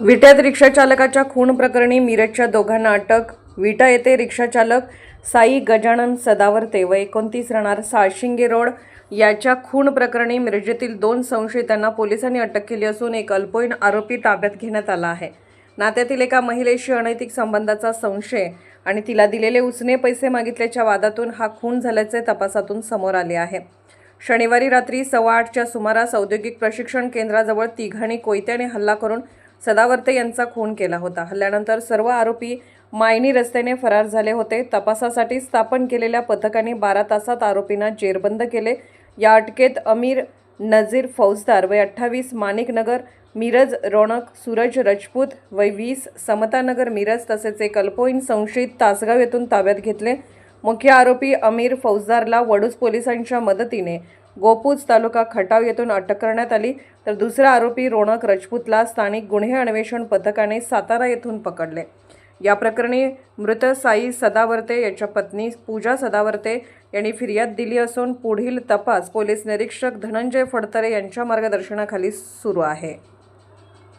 विट्यात रिक्षाचालकाच्या खून प्रकरणी मिरजच्या दोघांना अटक. विटा येथे रिक्षाचालक साई गजानन सदावर्ते व एकोणतीस राहणार साळशिंगे रोड याच्या खून प्रकरणी मिरजेतील दोन संशयितांना पोलिसांनी अटक केली असून एक अल्पवयीन आरोपी ताब्यात घेण्यात आला आहे. नात्यातील एका महिलेशी अनैतिक संबंधाचा संशय आणि तिला दिलेले उसने पैसे मागितल्याच्या वादातून हा खून झाल्याचे तपासातून समोर आले आहे. शनिवारी रात्री सव्वा आठच्या सुमारास औद्योगिक प्रशिक्षण केंद्राजवळ तिघांनी कोयत्याने हल्ला करून सदावर्ते यांचा खून केला होता. हल्ल्यानंतर सर्व आरोपी मायनी रस्त्याने फरार झाले होते. तपासासाठी स्थापन केलेल्या पथकाने बारा तासात आरोपींना जेरबंद केले. या अटकेत अमीर नजीर फौजदार वय अठ्ठावीस माणिकनगर मिरज रोणक सूरज रजपूत वय वीस समतानगर मिरज तसेच एक अल्पवयीन संशयित तासगाव येथून ताब्यात घेतले. मुख्य आरोपी अमीर फौजदारला वडूज पोलिसांच्या मदतीने गोपूज तालुका खटाव येथून अटक करण्यात आली. तर दुसरा आरोपी रोणक रजपूतला स्थानिक गुन्हे अन्वेषण पथकाने सातारा येथून पकडले. या प्रकरणी मृत साई सदावर्ते याच्या पत्नी पूजा सदावर्ते यांनी फिर्याद दिली असून पुढील तपास पोलीस निरीक्षक धनंजय फडतरे यांच्या मार्गदर्शनाखाली सुरू आहे.